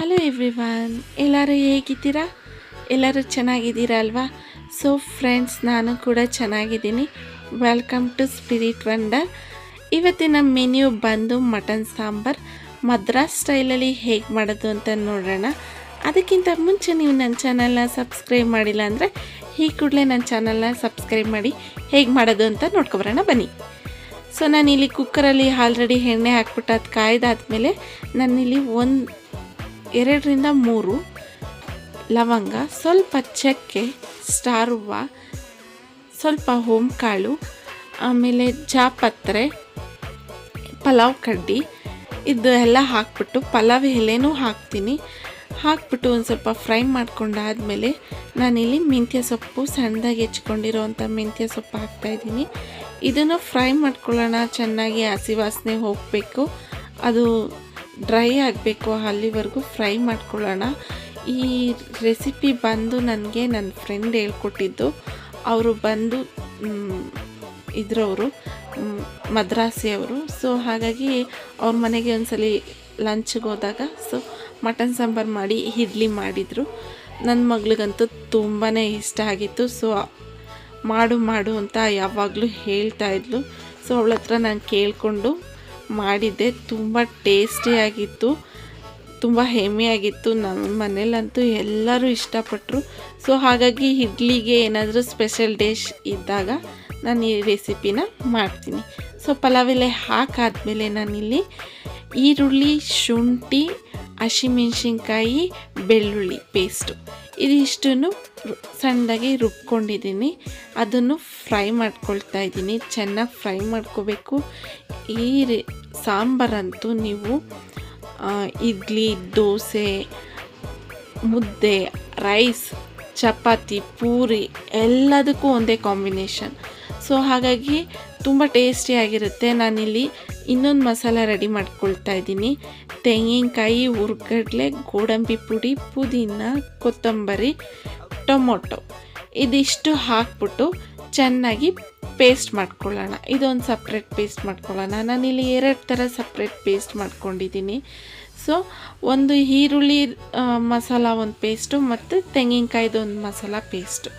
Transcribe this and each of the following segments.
Hello everyone ಎಲ್ಲರೂ ಹೇಗಿದ್ದೀರಾ? ಎಲ್ಲರೂ ಚೆನ್ನಾಗಿದ್ದೀರಾ ಅಲ್ವಾ ಸೊ ಫ್ರೆಂಡ್ಸ್ ನಾನು ಕೂಡ ಚೆನ್ನಾಗಿದ್ದೀನಿ. ವೆಲ್ಕಮ್ ಟು ಸ್ಪಿರಿಟ್ ವಂಡರ್ ಇವತ್ತಿನ ಮೆನ್ಯೂ ಬಂದು ಮಟನ್ ಸಾಂಬಾರ್. ಮದ್ರಾಸ್ ಸ್ಟೈಲಲ್ಲಿ ಹೇಗೆ ಮಾಡೋದು ಅಂತ ನೋಡೋಣ. ಅದಕ್ಕಿಂತ ಮುಂಚೆ ನೀವು ನನ್ನ ಚಾನಲ್ನ ಸಬ್ಸ್ಕ್ರೈಬ್ ಮಾಡಿಲ್ಲ ಅಂದರೆ ಈ ಕೂಡಲೇ ನನ್ನ ಚಾನಲ್ನ ಸಬ್ಸ್ಕ್ರೈಬ್ ಮಾಡಿ ಹೇಗೆ ಮಾಡೋದು ಅಂತ ನೋಡ್ಕೊಬರೋಣ ಬನ್ನಿ. ಸೊ ನಾನಿಲ್ಲಿ ಕುಕ್ಕರಲ್ಲಿ ಆಲ್ರೆಡಿ ಎಣ್ಣೆ ಹಾಕ್ಬಿಟ್ಟು ಅದು ಕಾಯ್ದಾದ್ಮೇಲೆ ನಾನಿಲ್ಲಿ ಒಂದು ಎರಡರಿಂದ ಮೂರು ಲವಂಗ, ಸ್ವಲ್ಪ ಚಕ್ಕೆ ಸ್ಟಾರ್ ಹೂವು ಸ್ವಲ್ಪ ಹೋಮ್ಕಾಳು ಆಮೇಲೆ ಜಾಪತ್ರೆ, ಪಲಾವ್ ಕಡ್ಡಿ, ಇದು ಎಲ್ಲ ಹಾಕ್ಬಿಟ್ಟು ಪಲಾವ್ ಎಲೆನೂ ಹಾಕ್ತೀನಿ. ಹಾಕ್ಬಿಟ್ಟು ಒಂದು ಸ್ವಲ್ಪ ಫ್ರೈ ಮಾಡ್ಕೊಂಡಾದಮೇಲೆ ನಾನಿಲ್ಲಿ ಮೆಂತ್ಯ ಸೊಪ್ಪು ಸಣ್ಣದಾಗಿ ಹೆಚ್ಕೊಂಡಿರೋವಂಥ ಮೆಂತ್ಯ ಸೊಪ್ಪು ಹಾಕ್ತಾಯಿದ್ದೀನಿ ಇದನ್ನು ಫ್ರೈ ಮಾಡ್ಕೊಳ್ಳೋಣ, ಚೆನ್ನಾಗಿ ಹಸಿ ವಾಸನೆ ಹೋಗಬೇಕು. ಅದು ಡ್ರೈ ಆಗಬೇಕು, ಅಲ್ಲಿವರೆಗೂ ಫ್ರೈ ಮಾಡ್ಕೊಳ್ಳೋಣ. ಈ ರೆಸಿಪಿ ಬಂದು ನನಗೆ ನನ್ನ ಫ್ರೆಂಡ್ ಹೇಳ್ಕೊಟ್ಟಿದ್ದು. ಅವರು ಬಂದು ಇದ್ರವರು ಮದ್ರಾಸಿಯವರು. ಸೊ ಹಾಗಾಗಿ ಅವ್ರ ಮನೆಗೆ ಒಂದ್ಸಲಿ ಲಂಚ್ಗೆ ಹೋದಾಗ ಸೊ ಮಟನ್ ಸಾಂಬಾರು ಮಾಡಿ, ಇಡ್ಲಿ ಮಾಡಿದರು. ನನ್ನ ಮಗಳಿಗಂತೂ ತುಂಬಾ ಇಷ್ಟ ಆಗಿತ್ತು. ಸೊ ಮಾಡು ಮಾಡು ಅಂತ ಯಾವಾಗಲೂ ಹೇಳ್ತಾ ಇದ್ಲು. ಸೊ ಅವಳ ಹತ್ರ ನಾನು ಕೇಳಿಕೊಂಡು ಮಾಡಿದ್ದೆ. ತುಂಬ ಟೇಸ್ಟಿಯಾಗಿತ್ತು ತುಂಬ ಹೆಮ್ಮೆಯಾಗಿತ್ತು ನಮ್ಮ ಮನೇಲಂತೂ ಎಲ್ಲರೂ ಇಷ್ಟಪಟ್ಟರು ಸೊ ಹಾಗಾಗಿ ಇಡ್ಲಿಗೆ ಏನಾದರೂ ಸ್ಪೆಷಲ್ ಡಿಶ್ ಇದ್ದಾಗ ನಾನು ಈ ರೆಸಿಪಿನ ಮಾಡ್ತೀನಿ. ಸೊ ಪಲಾವ್ ಎಲೆ ಹಾಕಾದ್ಮೇಲೆ ನಾನಿಲ್ಲಿ ಈರುಳ್ಳಿ, ಶುಂಠಿ, ಹಸಿಮೆಣ್ಸಿನ್ಕಾಯಿ, ಬೆಳ್ಳುಳ್ಳಿ ಪೇಸ್ಟು ಇದಿಷ್ಟನ್ನು ಸಣ್ಣದಾಗಿ ರುಬ್ಕೊಂಡಿದ್ದೀನಿ. ಅದನ್ನು ಫ್ರೈ ಮಾಡ್ಕೊಳ್ತಾ ಇದ್ದೀನಿ. ಚೆನ್ನಾಗಿ ಫ್ರೈ ಮಾಡ್ಕೋಬೇಕು. ಈ ಸಾಂಬಾರಂತೂ ನೀವು ಇಡ್ಲಿ, ದೋಸೆ, ಮುದ್ದೆ, ರೈಸ್, ಚಪಾತಿ, ಪೂರಿ ಎಲ್ಲದಕ್ಕೂ ಒಂದೇ ಕಾಂಬಿನೇಷನ್. ಸೊ ಹಾಗಾಗಿ ತುಂಬ ಟೇಸ್ಟಿಯಾಗಿರುತ್ತೆ ನಾನಿಲ್ಲಿ ಇನ್ನೊಂದು ಮಸಾಲ ರೆಡಿ ಮಾಡ್ಕೊಳ್ತಾ ಇದ್ದೀನಿ. ತೆಂಗಿನಕಾಯಿ, ಹುರ್ಗಡ್ಲೆ, ಗೋಡಂಬಿ ಪುಡಿ, ಪುದೀನ, ಕೊತ್ತಂಬರಿ, ಟೊಮೊಟೊ. ಇದಿಷ್ಟು ಹಾಕ್ಬಿಟ್ಟು ಚೆನ್ನಾಗಿ ಪೇಸ್ಟ್ ಮಾಡ್ಕೊಳ್ಳೋಣ. ಇದೊಂದು ಸಪ್ರೇಟ್ ಪೇಸ್ಟ್ ಮಾಡ್ಕೊಳ್ಳೋಣ. ನಾನಿಲ್ಲಿ ಎರಡು ಥರ ಸಪ್ರೇಟ್ ಪೇಸ್ಟ್ ಮಾಡ್ಕೊಂಡಿದ್ದೀನಿ. ಸೊ ಒಂದು ಈರುಳ್ಳಿ ಮಸಾಲ ಒಂದು ಪೇಸ್ಟು ಮತ್ತು ತೆಂಗಿನಕಾಯ್ದು ಒಂದು ಮಸಾಲ ಪೇಸ್ಟು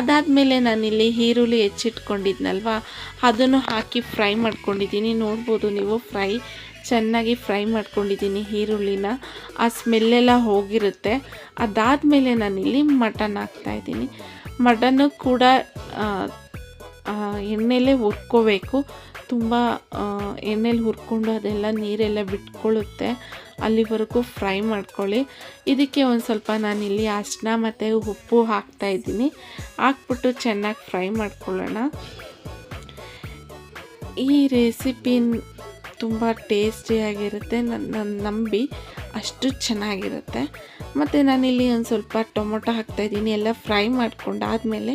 ಅದಾದಮೇಲೆ ನಾನಿಲ್ಲಿ ಈರುಳ್ಳಿ ಹೆಚ್ಚಿಟ್ಕೊಂಡಿದ್ನಲ್ವ? ಅದನ್ನು ಹಾಕಿ ಫ್ರೈ ಮಾಡ್ಕೊಂಡಿದ್ದೀನಿ. ನೋಡ್ಬೋದು ನೀವು ಫ್ರೈ, ಚೆನ್ನಾಗಿ ಫ್ರೈ ಮಾಡ್ಕೊಂಡಿದ್ದೀನಿ ಈರುಳ್ಳಿನ. ಆ ಸ್ಮೆಲ್ಲೆಲ್ಲ ಹೋಗಿರುತ್ತೆ. ಅದಾದಮೇಲೆ ನಾನಿಲ್ಲಿ ಮಟನ್ ಹಾಕ್ತಾಯಿದ್ದೀನಿ ಮಟನ್ನು ಕೂಡ ಎಣ್ಣೆಲೇ ಹುರ್ಕೋಬೇಕು. ತುಂಬ ಎಣ್ಣೆಲಿ ಹುರ್ಕೊಂಡು ಅದೆಲ್ಲ ನೀರೆಲ್ಲ ಬಿಟ್ಕೊಳ್ಳುತ್ತೆ. ಅಲ್ಲಿವರೆಗೂ ಫ್ರೈ ಮಾಡ್ಕೊಳ್ಳಿ. ಇದಕ್ಕೆ ಒಂದು ಸ್ವಲ್ಪ ನಾನಿಲ್ಲಿ ಅರ್ಶಿನ ಮತ್ತು ಉಪ್ಪು ಹಾಕ್ತಾಯಿದ್ದೀನಿ ಹಾಕ್ಬಿಟ್ಟು ಚೆನ್ನಾಗಿ ಫ್ರೈ ಮಾಡ್ಕೊಳ್ಳೋಣ. ಈ ರೆಸಿಪಿ ತುಂಬ ಟೇಸ್ಟಿಯಾಗಿರುತ್ತೆ ನನ್ನ ನನ್ನ ನಂಬಿ ಅಷ್ಟು ಚೆನ್ನಾಗಿರುತ್ತೆ. ಮತ್ತು ನಾನಿಲ್ಲಿ ಒಂದು ಸ್ವಲ್ಪ ಟೊಮೊಟೊ ಹಾಕ್ತಾಯಿದ್ದೀನಿ ಎಲ್ಲ ಫ್ರೈ ಮಾಡ್ಕೊಂಡಾದಮೇಲೆ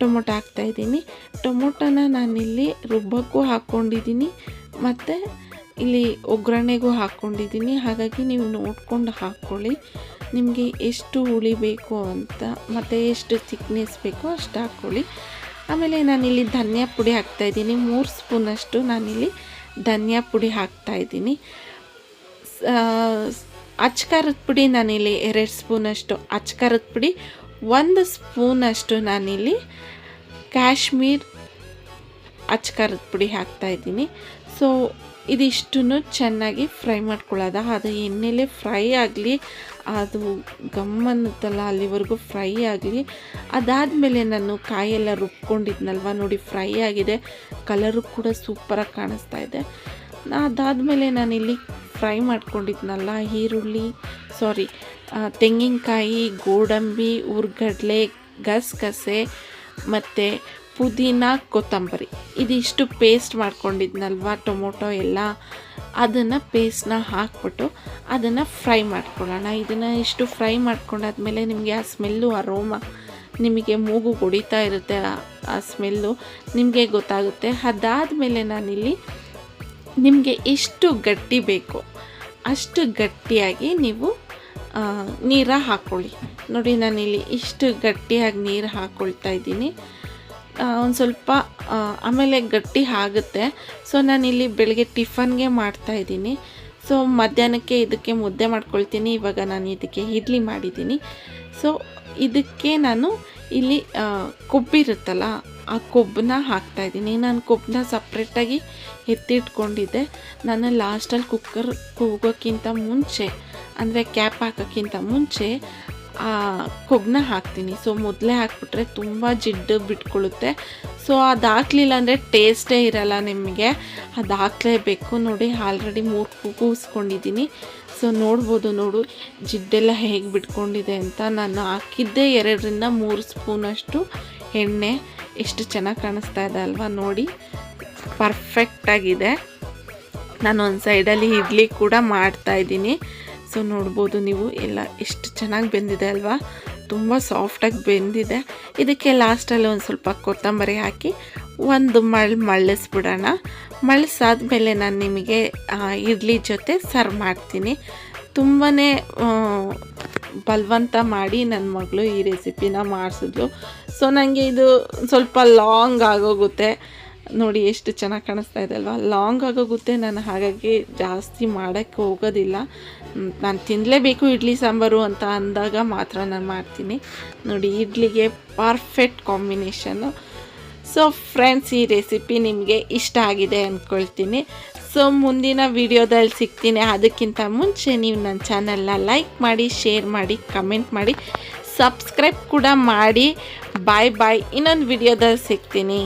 ಟೊಮೊಟೊ ಹಾಕ್ತಾಯಿದ್ದೀನಿ ಟೊಮೊಟೊನ ನಾನಿಲ್ಲಿ ರುಬ್ಬಕ್ಕೂ ಹಾಕ್ಕೊಂಡಿದ್ದೀನಿ. ಮತ್ತು ಇಲ್ಲಿ ಒಗ್ಗರಣೆಗೂ ಹಾಕ್ಕೊಂಡಿದ್ದೀನಿ. ಹಾಗಾಗಿ ನೀವು ನೋಡ್ಕೊಂಡು ಹಾಕ್ಕೊಳ್ಳಿ. ನಿಮಗೆ ಎಷ್ಟು ಹುಳಿ ಬೇಕು ಅಂತ, ಮತ್ತು ಎಷ್ಟು ಥಿಕ್ನೆಸ್ ಬೇಕೋ ಅಷ್ಟು ಹಾಕ್ಕೊಳ್ಳಿ. ಆಮೇಲೆ ನಾನಿಲ್ಲಿ ಧನಿಯಾ ಪುಡಿ ಹಾಕ್ತಾಯಿದ್ದೀನಿ ಮೂರು ಸ್ಪೂನಷ್ಟು ನಾನಿಲ್ಲಿ ಧನಿಯಾ ಪುಡಿ ಹಾಕ್ತಾಯಿದ್ದೀನಿ ಅಚ್ಕಾರದ ಪುಡಿ ನಾನಿಲ್ಲಿ ಎರಡು ಸ್ಪೂನಷ್ಟು ಅಚ್ಕಾರದ ಪುಡಿ ಒಂದು ಸ್ಪೂನಷ್ಟು ನಾನಿಲ್ಲಿ ಕಾಶ್ಮೀರ್ ಅಚ್ಕಾರದ ಪುಡಿ ಹಾಕ್ತಾಯಿದ್ದೀನಿ ಸೊ ಇದಿಷ್ಟನ್ನು ಚೆನ್ನಾಗಿ ಫ್ರೈ ಮಾಡ್ಕೊಳ್ಳೋದ. ಅದು ಎಣ್ಣೆಲೆ ಫ್ರೈ ಆಗಲಿ, ಅದು ಗಮ್ಮನ್ನುತ್ತಲ್ಲ ಅಲ್ಲಿವರೆಗೂ ಫ್ರೈ ಆಗಲಿ. ಅದಾದಮೇಲೆ ನಾನು ಕಾಯೆಲ್ಲ ರುಬ್ಕೊಂಡಿದ್ನಲ್ವ, ನೋಡಿ ಫ್ರೈ ಆಗಿದೆ. ಕಲರು ಕೂಡ ಸೂಪರಾಗಿ ಕಾಣಿಸ್ತಾ ಇದೆ. ಅದಾದಮೇಲೆ ನಾನಿಲ್ಲಿ ಫ್ರೈ ಮಾಡ್ಕೊಂಡಿದ್ನಲ್ಲ, ಈರುಳ್ಳಿ ಸಾರಿ ತೆಂಗಿನಕಾಯಿ, ಗೋಡಂಬಿ ಹುರ್ಗಡ್ಲೆ ಗಸಗಸೆ ಮತ್ತು ಪುದೀನ, ಕೊತ್ತಂಬರಿ. ಇದಿಷ್ಟು ಪೇಸ್ಟ್ ಮಾಡ್ಕೊಂಡಿದ್ನಲ್ವ ಟೊಮೊಟೊ ಎಲ್ಲ? ಅದನ್ನು ಪೇಸ್ಟ್ನ ಹಾಕ್ಬಿಟ್ಟು ಅದನ್ನು ಫ್ರೈ ಮಾಡ್ಕೊಳ್ಳೋಣ. ಇದನ್ನು ಇಷ್ಟು ಫ್ರೈ ಮಾಡ್ಕೊಂಡಾದ್ಮೇಲೆ ನಿಮಗೆ ಆ ಸ್ಮೆಲ್ಲು ಅರೋಮ ನಿಮಗೆ ಮೂಗು ಹೊಡಿತಾ ಇರುತ್ತೆ ಆ- ಸ್ಮೆಲ್ಲು ನಿಮಗೆ ಗೊತ್ತಾಗುತ್ತೆ. ಅದಾದಮೇಲೆ ನಾನಿಲ್ಲಿ ನಿಮಗೆ ಎಷ್ಟು ಗಟ್ಟಿ ಬೇಕು ಅಷ್ಟು ಗಟ್ಟಿಯಾಗಿ ನೀವು ನೀರ ಹಾಕ್ಕೊಳ್ಳಿ ನೋಡಿ, ನಾನಿಲ್ಲಿ ಇಷ್ಟು ಗಟ್ಟಿಯಾಗಿ ನೀರು ಹಾಕ್ಕೊಳ್ತಾ ಇದ್ದೀನಿ. ಒಂದು ಸ್ವಲ್ಪ ಆಮೇಲೆ ಗಟ್ಟಿ ಆಗುತ್ತೆ. ಸೊ ನಾನಿಲ್ಲಿ ಬೆಳಗ್ಗೆ ಟಿಫನ್ಗೆ ಮಾಡ್ತಾಯಿದ್ದೀನಿ ಸೊ ಮಧ್ಯಾಹ್ನಕ್ಕೆ ಇದಕ್ಕೆ ಮುದ್ದೆ ಮಾಡ್ಕೊಳ್ತೀನಿ. ಇವಾಗ ನಾನು ಇದಕ್ಕೆ ಇಡ್ಲಿ ಮಾಡಿದ್ದೀನಿ. ಸೊ ಇದಕ್ಕೆ ನಾನು ಇಲ್ಲಿ ಕೊಬ್ಬಿರುತ್ತಲ್ಲ ಆ ಕೊಬ್ಬನ್ನ ಹಾಕ್ತಾಯಿದ್ದೀನಿ ನಾನು ಕೊಬ್ಬನ್ನ ಸಪ್ರೇಟಾಗಿ ಎತ್ತಿಟ್ಕೊಂಡಿದ್ದೆ. ನಾನು ಲಾಸ್ಟಲ್ಲಿ ಕುಕ್ಕರ್ ಕೂಗೋಕ್ಕಿಂತ ಮುಂಚೆ ಅಂದರೆ ಕ್ಯಾಪ್ ಹಾಕೋಕ್ಕಿಂತ ಮುಂಚೆ ಕೊಬ್ಬನ್ನ ಹಾಕ್ತೀನಿ. ಸೊ ಮೊದಲೇ ಹಾಕ್ಬಿಟ್ರೆ ತುಂಬ ಜಿಡ್ಡು ಬಿಟ್ಕೊಳ್ಳುತ್ತೆ ಸೊ ಅದು ಹಾಕ್ಲಿಲ್ಲ ಅಂದರೆ ಟೇಸ್ಟೇ ಇರಲ್ಲ ನಿಮಗೆ. ಅದು ಹಾಕ್ಲೇಬೇಕು ನೋಡಿ ಆಲ್ರೆಡಿ ಮೂರು ಕೂಸ್ಕೊಂಡಿದ್ದೀನಿ ಸೊ ನೋಡ್ಬೋದು ನೋಡು, ಜಿಡ್ಡೆಲ್ಲ ಹೇಗೆ ಬಿಟ್ಕೊಂಡಿದೆ ಅಂತ. ನಾನು ಹಾಕಿದ್ದೆ ಎರಡರಿಂದ ಮೂರು ಸ್ಪೂನಷ್ಟು ಎಣ್ಣೆ. ಎಷ್ಟು ಚೆನ್ನಾಗಿ ಕಾಣಿಸ್ತಾ ಇದೆ ಅಲ್ವಾ ನೋಡಿ. ಪರ್ಫೆಕ್ಟಾಗಿದೆ ನಾನು ಒಂದು ಸೈಡಲ್ಲಿ ಇಡ್ಲಿ ಕೂಡ ಮಾಡ್ತಾ ಇದ್ದೀನಿ. ಸೊ ನೋಡ್ಬೋದು ನೀವು, ಎಲ್ಲ ಎಷ್ಟು ಚೆನ್ನಾಗಿ ಬೆಂದಿದೆ ಅಲ್ವಾ? ತುಂಬ ಸಾಫ್ಟಾಗಿ ಬೆಂದಿದೆ. ಇದಕ್ಕೆ ಲಾಸ್ಟಲ್ಲಿ ಒಂದು ಸ್ವಲ್ಪ ಕೊತ್ತಂಬರಿ ಹಾಕಿ ಒಂದು ಮಳ್ ಮಳ್ಳಿಸ್ಬಿಡೋಣ. ಮಳ್ಳಿಸಾದ್ಮೇಲೆ ನಾನು ನಿಮಗೆ ಇಡ್ಲಿ ಜೊತೆ ಸರ್ವ್ ಮಾಡ್ತೀನಿ. ತುಂಬಾ ಬಲವಂತ ಮಾಡಿ ನನ್ನ ಮಗಳು ಈ ರೆಸಿಪಿನ ಮಾಡಿಸಿದ್ಲು. ಸೊ ನನಗೆ ಇದು ಸ್ವಲ್ಪ ಲಾಂಗ್ ಆಗೋಗುತ್ತೆ. ನೋಡಿ ಎಷ್ಟು ಚೆನ್ನಾಗಿ ಕಾಣಿಸ್ತಾ ಇದೆ ಅಲ್ವಾ? ಲಾಂಗ್ ಆಗೋಗುತ್ತೆ. ನಾನು ಹಾಗಾಗಿ ಜಾಸ್ತಿ ಮಾಡೋಕ್ಕೆ ಹೋಗೋದಿಲ್ಲ. ನಾನು ತಿನ್ನಲೇಬೇಕು ಇಡ್ಲಿ ಸಾಂಬಾರು ಅಂತ ಅಂದಾಗ ಮಾತ್ರ ನಾನು ಮಾಡ್ತೀನಿ. ನೋಡಿ, ಇಡ್ಲಿಗೆ ಪರ್ಫೆಕ್ಟ್ ಕಾಂಬಿನೇಷನ್ನು ಸೊ ಫ್ರೆಂಡ್ಸ್ ಈ ರೆಸಿಪಿ ನಿಮಗೆ ಇಷ್ಟ ಆಗಿದೆ ಅಂದ್ಕೊಳ್ತೀನಿ ಸೊ ಮುಂದಿನ ವಿಡಿಯೋದಲ್ಲಿ ಸಿಗ್ತೀನಿ. ಅದಕ್ಕಿಂತ ಮುಂಚೆ ನೀವು ನನ್ನ ಚಾನಲ್ನ ಲೈಕ್ ಮಾಡಿ ಶೇರ್ ಮಾಡಿ ಕಮೆಂಟ್ ಮಾಡಿ ಸಬ್ಸ್ಕ್ರೈಬ್ ಕೂಡ ಮಾಡಿ. ಬಾಯ್ ಬಾಯ್ ಇನ್ನೊಂದು ವಿಡಿಯೋದಲ್ಲಿ ಸಿಗ್ತೀನಿ.